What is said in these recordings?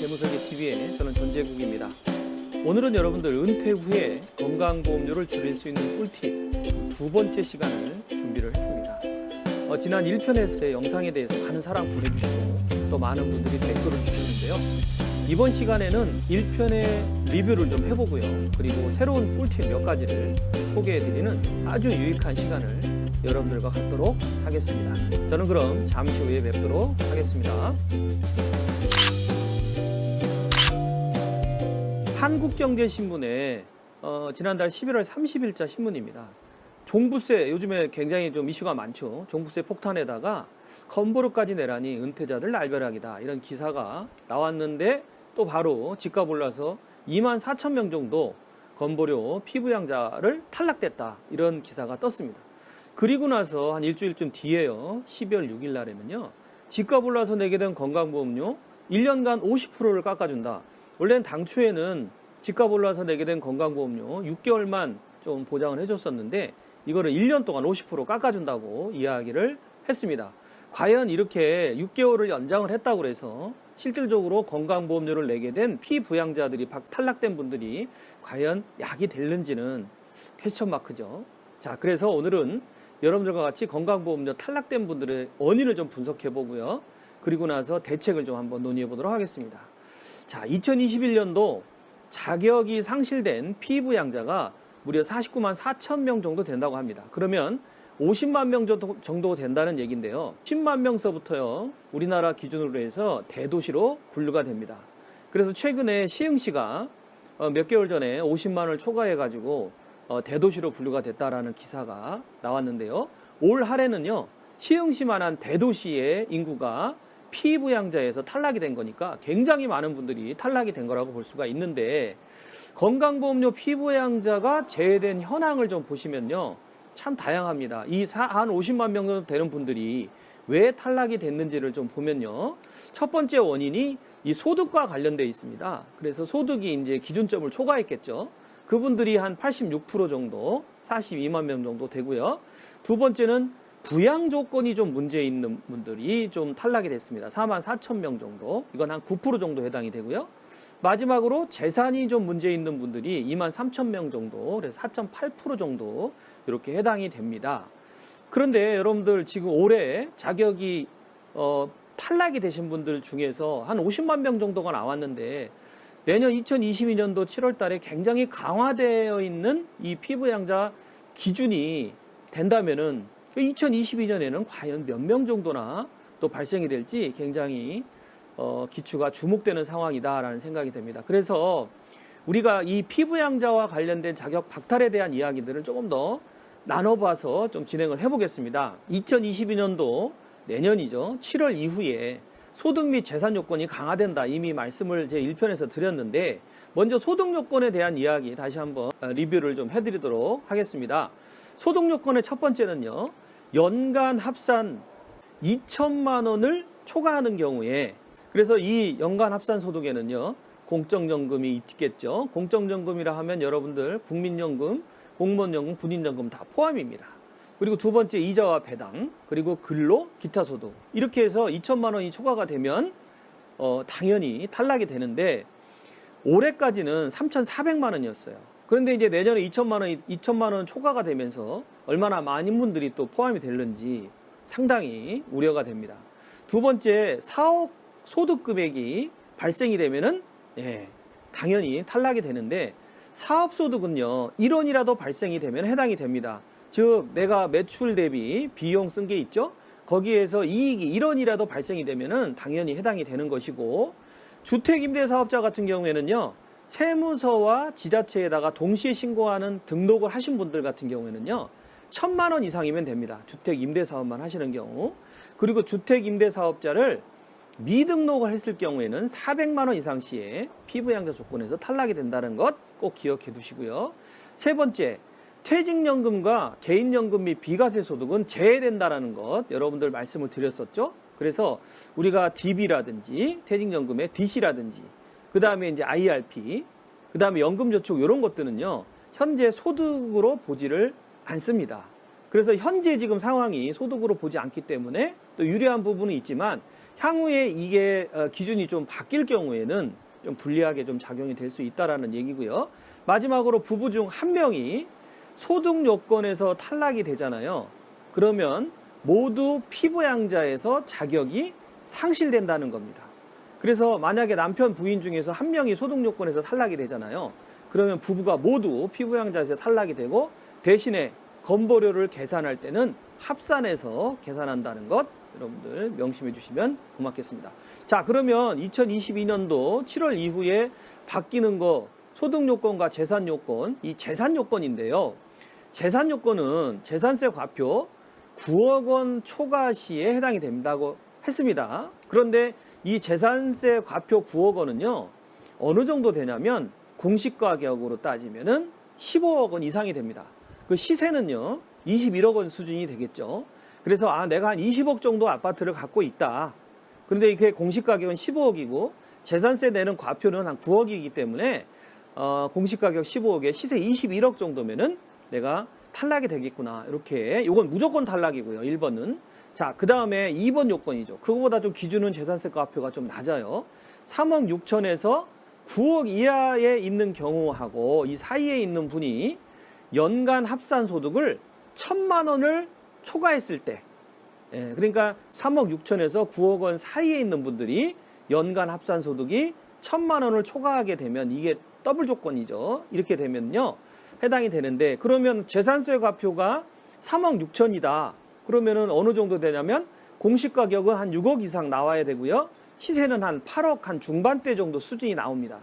재무설계 TV의 저는 전재국입니다. 오늘은 여러분들 은퇴 후에 건강보험료를 줄일 수 있는 꿀팁 두 번째 시간을 준비를 했습니다. 어, 지난 1편에서 제 영상에 대해서 많은 사랑 보내주시고 또 많은 분들이 댓글을 주셨는데요. 이번 시간에는 1편의 리뷰를 좀 해보고요. 그리고 새로운 꿀팁 몇 가지를 소개해드리는 아주 유익한 시간을 여러분들과 갖도록 하겠습니다. 저는 그럼 잠시 후에 뵙도록 하겠습니다. 한국경제신문에 어, 지난달 11월 30일자 신문입니다. 종부세 요즘에 굉장히 좀 이슈가 많죠. 종부세 폭탄에다가 건보료까지 내라니 은퇴자들 날벼락이다 이런 기사가 나왔는데 또 바로 집값 올라서 2만 4천 명 정도 건보료 피부양자를 탈락됐다 이런 기사가 떴습니다. 그리고 나서 한 일주일쯤 뒤에요. 12월 6일 날에는요. 집값 올라서 내게 된 건강보험료 1년간 50%를 깎아준다. 원래는 당초에는 집값 올라서 내게 된 건강보험료 6개월만 좀 보장을 해줬었는데 이거를 1년 동안 50% 깎아준다고 이야기를 했습니다. 과연 이렇게 6개월을 연장을 했다고 해서 실질적으로 건강보험료를 내게 된 피부양자들이 박- 탈락된 분들이 과연 약이 될는지는 퀘스천 마크죠. 자, 그래서 오늘은 여러분들과 같이 건강보험료 탈락된 분들의 원인을 좀 분석해 보고요. 그리고 나서 대책을 좀 한번 논의해 보도록 하겠습니다. 자, 2021년도 자격이 상실된 피부양자가 무려 49만 4천 명 정도 된다고 합니다. 그러면 50만 명 정도- 된다는 얘기인데요. 10만 명서부터요. 우리나라 기준으로 해서 대도시로 분류가 됩니다. 그래서 최근에 시흥시가 어, 몇 개월 전에 50만 원을 초과해 가지고 어, 대도시로 분류가 됐다라는 기사가 나왔는데요. 올 할해는요. 시흥시만한 대도시의 인구가 피부양자에서 탈락이 된 거니까 굉장히 많은 분들이 탈락이 된 거라고 볼 수가 있는데 건강보험료 피부양자가 제외된 현황을 좀 보시면요. 참 다양합니다. 이 한 50만 명 정도 되는 분들이 왜 탈락이 됐는지를 좀 보면요. 첫 번째 원인이 이 소득과 관련돼 있습니다. 그래서 소득이 이제 기준점을 초과했겠죠. 그분들이 한 86% 정도, 42만 명 정도 되고요. 두 번째는 부양 조건이 좀 문제 있는 분들이 좀 탈락이 됐습니다. 4만 4천 명 정도. 이건 한 9% 정도 해당이 되고요. 마지막으로 재산이 좀 문제 있는 분들이 2만 3천 명 정도, 그래서 4.8% 정도 이렇게 해당이 됩니다. 그런데 여러분들 지금 올해 자격이 어, 탈락이 되신 분들 중에서 한 50만 명 정도가 나왔는데 내년 2022년도 7월 달에 굉장히 강화되어 있는 이 피부양자 기준이 된다면은 2022년에는 과연 몇 명 정도나 또 발생이 될지 굉장히 어, 기추가 주목되는 상황이다라는 생각이 됩니다. 그래서 우리가 이 피부양자와 관련된 자격 박탈에 대한 이야기들을 조금 더 나눠봐서 좀 진행을 해보겠습니다. 2022년도 내년이죠. 7월 이후에 소득 및 재산 요건이 강화된다. 이미 말씀을 제 1편에서 드렸는데 먼저 소득 요건에 대한 이야기 다시 한번 어, 리뷰를 좀 해드리도록 하겠습니다. 소득 요건의 첫 번째는요. 연간 합산 2천만 원을 초과하는 경우에 그래서 이 연간 합산 소득에는요. 공적연금이 있겠죠. 공적연금이라 하면 여러분들 국민연금, 공무원연금, 군인연금 다 포함입니다. 그리고 두 번째 이자와 배당, 그리고 근로, 기타 소득 이렇게 해서 2천만 원이 초과가 되면 어, 당연히 탈락이 되는데 올해까지는 3,400만 원이었어요. 그런데 이제 내년에 2천만 원, 2천만 원 초과가 되면서 얼마나 많은 분들이 또 포함이 될는지 상당히 우려가 됩니다. 두 번째 사업 소득 금액이 발생이 되면은 예, 당연히 탈락이 되는데 사업 소득은요 1원이라도 발생이 되면 해당이 됩니다. 즉 내가 매출 대비 비용 쓴 게 있죠. 거기에서 이익이 1원이라도 발생이 되면은 당연히 해당이 되는 것이고 주택 임대 사업자 같은 경우에는요. 세무서와 지자체에다가 동시에 신고하는 등록을 하신 분들 같은 경우에는요. 천만 원 이상이면 됩니다. 주택 임대 사업만 하시는 경우. 그리고 주택 임대 사업자를 미등록을 했을 경우에는 400만 원 이상 시에 피부양자 조건에서 탈락이 된다는 것 꼭 기억해 두시고요. 세 번째, 퇴직연금과 개인연금 및 비과세 소득은 제외된다라는 것 여러분들 말씀을 드렸었죠. 그래서 우리가 DB라든지 퇴직연금의 DC라든지 그 다음에 이제 IRP 그 다음에 연금저축 이런 것들은요 현재 소득으로 보지를 않습니다. 그래서 현재 지금 상황이 소득으로 보지 않기 때문에 또 유리한 부분은 있지만 향후에 이게 어, 기준이 좀 바뀔 경우에는 좀 불리하게 좀 작용이 될 수 있다라는 얘기고요. 마지막으로 부부 중 한 명이 소득 요건에서 탈락이 되잖아요. 그러면 모두 피부양자에서 자격이 상실된다는 겁니다. 그래서 만약에 남편 부인 중에서 한 명이 소득 요건에서 탈락이 되잖아요. 그러면 부부가 모두 피부양자에서 탈락이 되고 대신에 건보료를 계산할 때는 합산해서 계산한다는 것 여러분들 명심해 주시면 고맙겠습니다. 자, 그러면 2022년도 7월 이후에 바뀌는 거 소득 요건과 재산 요건, 이 재산 요건인데요. 재산 요건은 재산세 과표 9억 원 초과 시에 해당이 된다고 했습니다. 그런데 이 재산세 과표 9억 원은요. 어느 정도 되냐면 공시 가격으로 따지면은 15억 원 이상이 됩니다. 그 시세는요. 21억 원 수준이 되겠죠. 그래서 아 내가 한 20억 정도 아파트를 갖고 있다. 그런데 이게 공시 가격은 15억이고 재산세 내는 과표는 한 9억이기 때문에 어, 공시 가격 15억에 시세 21억 정도면은 내가 탈락이 되겠구나. 이렇게 이건 무조건 탈락이고요. 1번은 자, 그 다음에 2번 요건이죠. 그거보다 좀 기준은 재산세 과표가 좀 낮아요. 3억 6천에서 9억 이하에 있는 경우하고 이 사이에 있는 분이 연간 합산 소득을 천만 원을 초과했을 때, 예, 그러니까 3억 6천에서 9억 원 사이에 있는 분들이 연간 합산 소득이 천만 원을 초과하게 되면 이게 더블 조건이죠. 이렇게 되면요. 해당이 되는데 그러면 재산세 과표가 3억 6천이다. 그러면은 어느 정도 되냐면 공시 가격은 한 6억 이상 나와야 되고요. 시세는 한 8억 한 중반대 정도 수준이 나옵니다.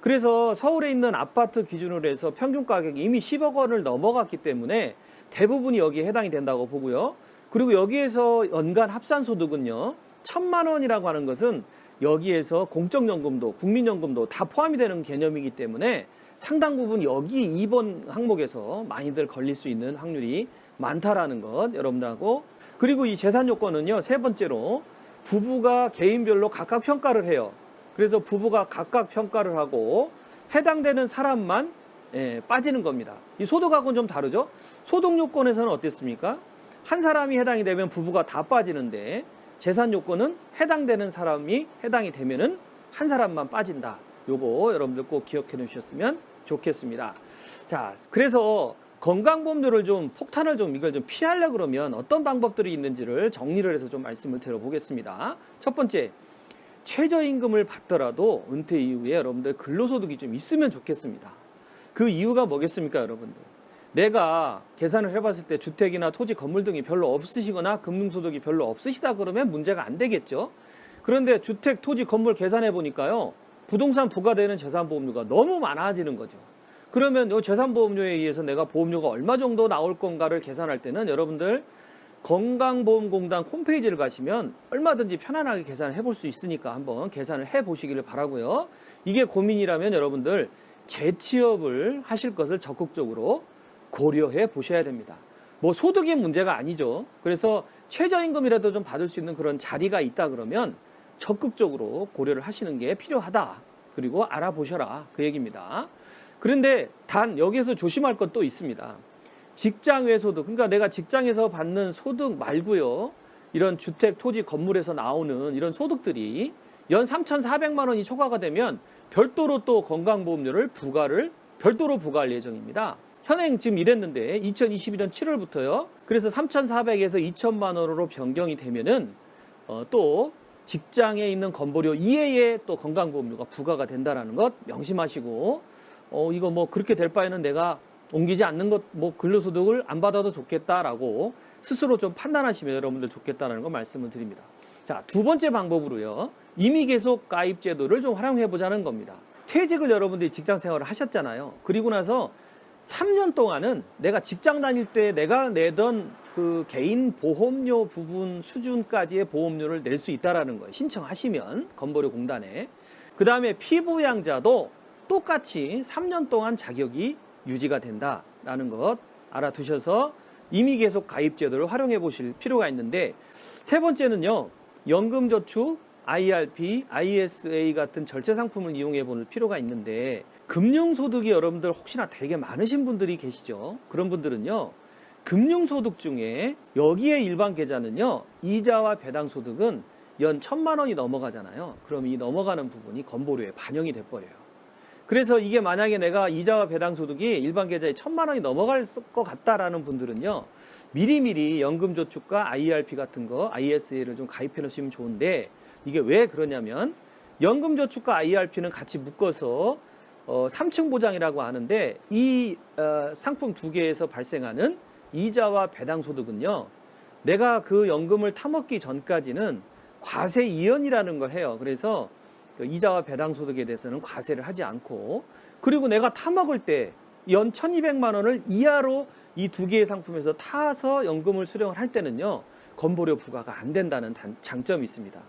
그래서 서울에 있는 아파트 기준으로 해서 평균 가격이 이미 10억 원을 넘어갔기 때문에 대부분이 여기에 해당이 된다고 보고요. 그리고 여기에서 연간 합산 소득은요. 천만 원이라고 하는 것은 여기에서 공적연금도 국민연금도 다 포함이 되는 개념이기 때문에 상당 부분 여기 2번 항목에서 많이들 걸릴 수 있는 확률이 많다라는 것 여러분들하고. 그리고 이 재산 요건은요 세 번째로 부부가 개인별로 각각 평가를 해요. 그래서 부부가 각각 평가를 하고 해당되는 사람만 예, 빠지는 겁니다. 이 소득하고는 좀 다르죠? 소득 요건에서는 어땠습니까? 한 사람이 해당이 되면 부부가 다 빠지는데 재산 요건은 해당되는 사람이 해당이 되면은 한 사람만 빠진다. 요거 여러분들 꼭 기억해 놓으셨으면 좋겠습니다. 자, 그래서 건강보험료를 좀 폭탄을 좀 이걸 좀 피하려 그러면 어떤 방법들이 있는지를 정리를 해서 좀 말씀을 드려보겠습니다. 첫 번째, 최저임금을 받더라도 은퇴 이후에 여러분들 근로소득이 좀 있으면 좋겠습니다. 그 이유가 뭐겠습니까, 여러분들? 내가 계산을 해봤을 때 주택이나 토지, 건물 등이 별로 없으시거나 금융소득이 별로 없으시다 그러면 문제가 안 되겠죠. 그런데 주택, 토지, 건물 계산해 보니까요. 부동산 부과되는 재산보험료가 너무 많아지는 거죠. 그러면 이 재산보험료에 의해서 내가 보험료가 얼마 정도 나올 건가를 계산할 때는 여러분들 건강보험공단 홈페이지를 가시면 얼마든지 편안하게 계산을 해볼 수 있으니까 한번 계산을 해 보시기를 바라고요. 이게 고민이라면 여러분들 재취업을 하실 것을 적극적으로 고려해 보셔야 됩니다. 뭐 소득이 문제가 아니죠. 그래서 최저임금이라도 좀 받을 수 있는 그런 자리가 있다 그러면 적극적으로 고려를 하시는 게 필요하다. 그리고 알아보셔라. 그 얘기입니다. 그런데 단 여기에서 조심할 것 또 있습니다. 직장 외 소득, 그러니까 내가 직장에서 받는 소득 말고요. 이런 주택, 토지, 건물에서 나오는 이런 소득들이 연 3,400만 원이 초과가 되면 별도로 또 건강보험료를 부과를 별도로 부과할 예정입니다. 현행 지금 이랬는데 2022년 7월부터요. 그래서 3,400에서 2천만 원으로 변경이 되면은 어, 또 직장에 있는 건보료 이외에 또 건강보험료가 부과가 된다라는 것 명심하시고 어 이거 뭐 그렇게 될 바에는 내가 옮기지 않는 것 뭐 근로소득을 안 받아도 좋겠다라고 스스로 좀 판단하시면 여러분들 좋겠다라는 거 말씀을 드립니다. 자, 두 번째 방법으로요. 이미 계속 가입 제도를 좀 활용해 보자는 겁니다. 퇴직을 여러분들이 직장 생활을 하셨잖아요. 그리고 나서 3년 동안은 내가 직장 다닐 때 내가 내던 그 개인 보험료 부분 수준까지의 보험료를 낼 수 있다라는 거예요. 신청하시면 건보료 공단에. 그 다음에 피부양자도 똑같이 3년 동안 자격이 유지가 된다라는 것 알아두셔서 이미 계속 가입 제도를 활용해 보실 필요가 있는데 세 번째는요. 연금저축, IRP, ISA 같은 절제 상품을 이용해 볼 필요가 있는데 금융소득이 여러분들 혹시나 되게 많으신 분들이 계시죠. 그런 분들은요. 금융소득 중에 여기에 일반 계좌는요. 이자와 배당소득은 연 천만 원이 넘어가잖아요. 그럼 이 넘어가는 부분이 건보료에 반영이 돼버려요. 그래서 이게 만약에 내가 이자와 배당 소득이 일반 계좌에 천만 원이 넘어갈 것 같다라는 분들은요. 미리미리 연금저축과 IRP 같은 거, ISA를 좀 가입해 놓으시면 좋은데 이게 왜 그러냐면 연금저축과 IRP는 같이 묶어서 어, 3층 보장이라고 하는데 이 어, 상품 두 개에서 발생하는 이자와 배당 소득은요. 내가 그 연금을 타먹기 전까지는 과세 이연이라는 걸 해요. 그래서 그 이자와 배당 소득에 대해서는 과세를 하지 않고 그리고 내가 타먹을 때 연 1200만 원을 이하로 이 두 개의 상품에서 타서 연금을 수령을 할 때는요. 건보료 부과가 안 된다는 단- 장점이 있습니다.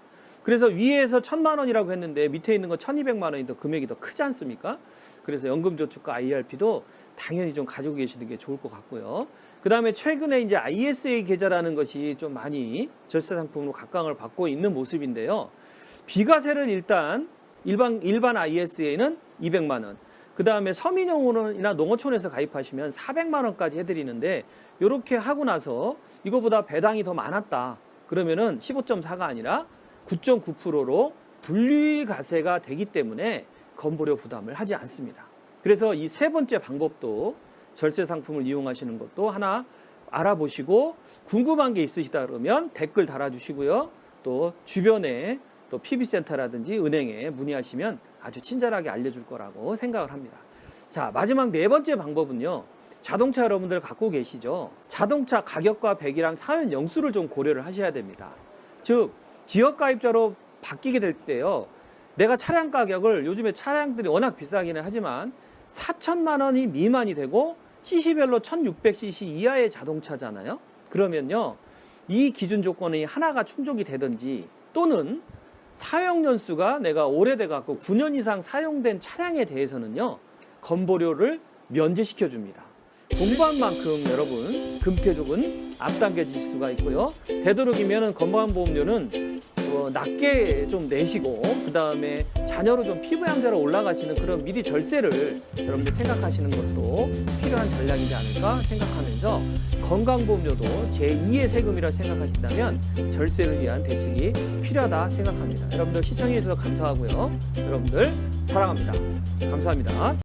그래서 위에서 1000만 원이라고 했는데 밑에 있는 건 1200만 원이 더 금액이 더 크지 않습니까? 그래서 연금저축과 IRP도 당연히 좀 가지고 계시는 게 좋을 것 같고요. 그 다음에 최근에 이제 ISA 계좌라는 것이 좀 많이 절세 상품으로 각광을 받고 있는 모습인데요. 비과세를 일단 일반 일반 ISA는 200만 원. 그 다음에 서민영혼이나 농어촌에서 가입하시면 400만 원까지 해 드리는데 이렇게 하고 나서 이거보다 배당이 더 많았다. 그러면은 15.4가 아니라 9.9%로 분리과세가 되기 때문에 건보료 부담을 하지 않습니다. 그래서 이 세 번째 방법도 절세 상품을 이용하시는 것도 하나 알아보시고 궁금한 게 있으시다 그러면 댓글 달아주시고요. 또 주변에 또 PB센터라든지 은행에 문의하시면 아주 친절하게 알려줄 거라고 생각을 합니다. 자, 마지막 네 번째 방법은요. 자동차 여러분들 갖고 계시죠? 자동차 가격과 배기랑 사연 영수를 좀 고려를 하셔야 됩니다. 즉, 지역 가입자로 바뀌게 될 때요. 내가 차량 가격을 요즘에 차량들이 워낙 비싸기는 하지만 4천만 원이 미만이 되고 CC별로 1600cc 이하의 자동차잖아요. 그러면요. 이 기준 조건이 하나가 충족이 되든지 또는 사용 연수가 내가 오래돼 갖고 9년 이상 사용된 차량에 대해서는요. 건보료를 면제시켜 줍니다. 공부한 만큼 여러분 금태족은 앞당겨질 수가 있고요. 되도록이면 건강보험료는 어, 낮게 좀 내시고 그 다음에 자녀로 좀 피부 양자로 올라가시는 그런 미리 절세를 여러분들 생각하시는 것도 필요한 전략이지 않을까 생각하면서 건강보험료도 제2의 세금이라 생각하신다면 절세를 위한 대책이 필요하다 생각합니다. 여러분들 시청해 주셔서 감사하고요. 여러분들 사랑합니다. 감사합니다.